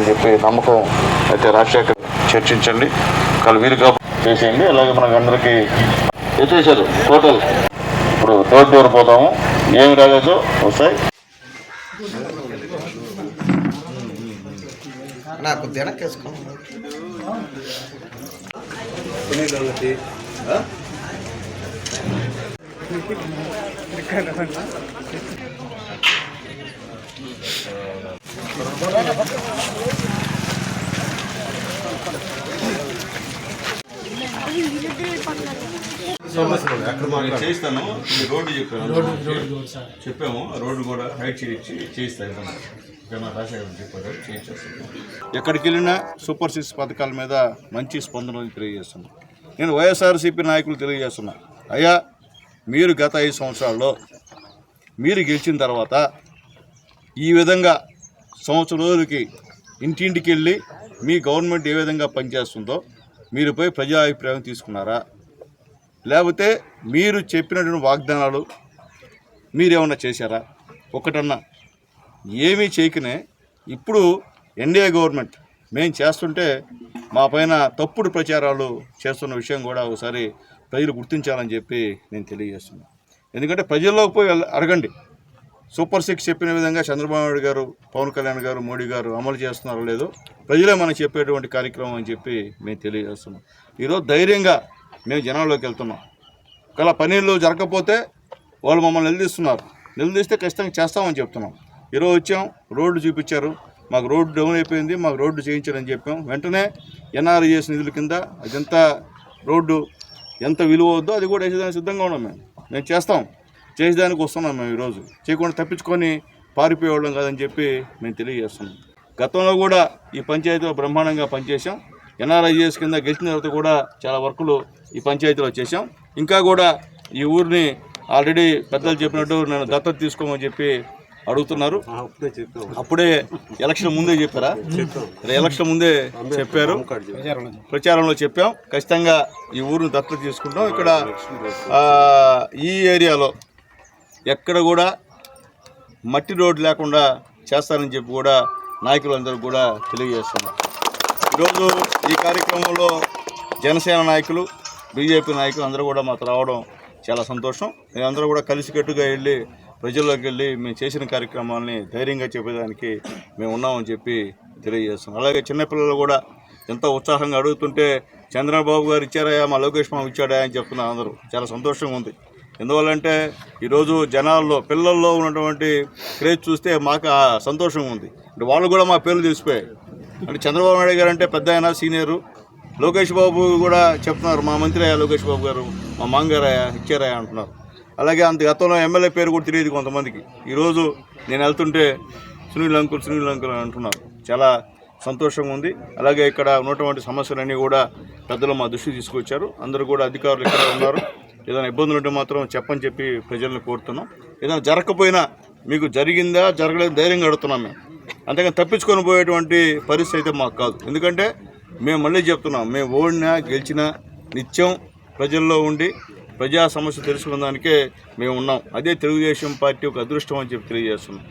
చెప్పి నమ్మకం అయితే రాజశేఖర్ చర్చించండి. వాళ్ళు వీలుగా చేసేయండి. అలాగే మనకు అందరికీ ఎత్తేసారు. టోటల్ ఇప్పుడు థర్డ్ డోర్ పోతాము. ఏమి రాలేదు వస్తాయి. నాకు చేస్తాను ఈ రోడ్డు చెప్పాను. చెప్పాము. ఆ రోడ్డు కూడా హైట్ చేయించి చేయిస్తాను ఎక్కడికి వెళ్ళినా సూపర్ సిక్స్ పథకాల మీద మంచి స్పందన తెలియజేస్తున్నాను నేను వైఎస్ఆర్సీపీ నాయకులు తెలియజేస్తున్నా. అయ్యా మీరు గత ఐదు సంవత్సరాల్లో మీరు గెలిచిన తర్వాత ఈ విధంగా సంవత్సరం రోజులకి ఇంటింటికి వెళ్ళి మీ గవర్నమెంట్ ఏ విధంగా పనిచేస్తుందో మీరు పోయి ప్రజా అభిప్రాయం తీసుకున్నారా? లేకపోతే మీరు చెప్పినటువంటి వాగ్దానాలు మీరేమన్నా చేశారా? ఒకటన్నా ఏమీ చేయకనే ఇప్పుడు ఎన్డీఏ గవర్నమెంట్ మేము చేస్తుంటే మా పైన తప్పుడు ప్రచారాలు చేస్తున్న విషయం కూడా ఒకసారి ప్రజలు గుర్తించాలని చెప్పి నేను తెలియజేస్తున్నాను ఎందుకంటే ప్రజల్లోకి పోయి అడగండి. సూపర్ సిక్స్ చెప్పిన విధంగా చంద్రబాబు నాయుడు గారు పవన్ కళ్యాణ్ గారు మోడీ గారు అమలు చేస్తున్నారో లేదో ప్రజలే మనకు చెప్పేటువంటి కార్యక్రమం అని చెప్పి మేము తెలియజేస్తున్నాం. ఈరోజు ధైర్యంగా మేము జనాల్లోకి వెళ్తున్నాం. ఒకవేళ పనిలో జరగకపోతే వాళ్ళు మమ్మల్ని నిలదీస్తున్నారు. నిలదీస్తే ఖచ్చితంగా చేస్తామని చెప్తున్నాం. ఈరోజు వచ్చాం రోడ్డు చూపించారు. మాకు రోడ్డు డౌన్ అయిపోయింది మాకు రోడ్డు చేయించారని చెప్పాం. వెంటనే ఎన్ఆర్ఈఎస్ నిధుల కింద అదంతా రోడ్డు ఎంత విలువ అవుద్దో అది కూడా వేసేదానికి సిద్ధంగా ఉన్నాం మేము. మేము చేస్తాం. చేసేదానికి వస్తున్నాం మేము ఈరోజు. చేయకుండా తప్పించుకొని పారిపోయేవాళ్ళం కాదని చెప్పి మేము తెలియజేస్తున్నాం. గతంలో కూడా ఈ పంచాయతీలో బ్రహ్మాండంగా పనిచేసాం ఎన్ఆర్ఐఎస్ కింద గెలిచిన తర్వాత కూడా చాలా వర్కులు ఈ పంచాయతీలో చేశాం. ఇంకా కూడా ఈ ఊరిని ఆల్రెడీ పెద్దలు చెప్పినట్టు నన్ను దత్తత తీసుకోమని చెప్పి అడుగుతున్నారు. అప్పుడే ఎలక్షన్ ముందే చెప్పారా? ఎలక్షన్ ముందే చెప్పారు. ప్రచారంలో చెప్పాం. ఖచ్చితంగా ఈ ఊరిని దత్తత తీసుకుంటాం. ఇక్కడ ఈ ఏరియాలో ఎక్కడ కూడా మట్టి రోడ్డు లేకుండా చేస్తారని చెప్పి కూడా నాయకులందరూ కూడా తెలియజేస్తున్నారు. ఈరోజు ఈ కార్యక్రమంలో జనసేన నాయకులు బీజేపీ నాయకులు అందరూ కూడా మాకు రావడం చాలా సంతోషం. మేమందరూ కూడా కలిసికట్టుగా వెళ్ళి ప్రజల్లోకి వెళ్ళి మేము చేసిన కార్యక్రమాలని ధైర్యంగా చెప్పేదానికి మేము ఉన్నామని చెప్పి తెలియజేస్తున్నాం. అలాగే చిన్నపిల్లలు కూడా ఎంతో ఉత్సాహంగా అడుగుతుంటే చంద్రబాబు గారు ఇచ్చారయా మా లోకేష్ మామ ఇచ్చాడా అని చెప్తున్నారు అందరూ. చాలా సంతోషంగా ఉంది. ఎందువల్లంటే ఈరోజు జనాల్లో పిల్లల్లో ఉన్నటువంటి క్రేజ్ చూస్తే మాకు ఆ సంతోషంగా ఉంది. అంటే వాళ్ళు కూడా మా పేర్లు తెలిసిపోయాయి. అంటే చంద్రబాబు నాయుడు గారు అంటే పెద్ద ఆయన సీనియరు. లోకేష్ బాబు కూడా చెప్తున్నారు మా మంత్రి అయ్యా లోకేష్ బాబు గారు మా మాంగారయ్యా ఇచ్చారయ్యా అంటున్నారు. అలాగే అంత గతంలో ఎమ్మెల్యే పేరు కూడా తెలియదు కొంతమందికి. ఈరోజు నేను వెళ్తుంటే సునీల్ అంకుల్ సునీల్ అంకుల్ అంటున్నారు. చాలా సంతోషంగా ఉంది. అలాగే ఇక్కడ ఉన్నటువంటి సమస్యలన్నీ కూడా పెద్దలు మా దృష్టికి తీసుకొచ్చారు. అందరూ కూడా అధికారులు ఇక్కడ ఉన్నారు. ఏదైనా ఇబ్బందులు ఉంటే మాత్రం చెప్పని చెప్పి ప్రజలను కోరుతున్నాం. ఏదైనా జరగకపోయినా మీకు జరిగిందా జరగలేదు ధైర్యంగా అడుగుతున్నాం మేము. అంతేకాని తప్పించుకొని పోయేటువంటి పరిస్థితి అయితే మాకు కాదు. ఎందుకంటే మేము మళ్ళీ చెప్తున్నాం మేము ఓడినా గెలిచినా నిత్యం ప్రజల్లో ఉండి ప్రజా సమస్య తెలుసుకున్న దానికే మేము ఉన్నాం. అదే తెలుగుదేశం పార్టీ ఒక అదృష్టం అని చెప్పి తెలియజేస్తున్నాం.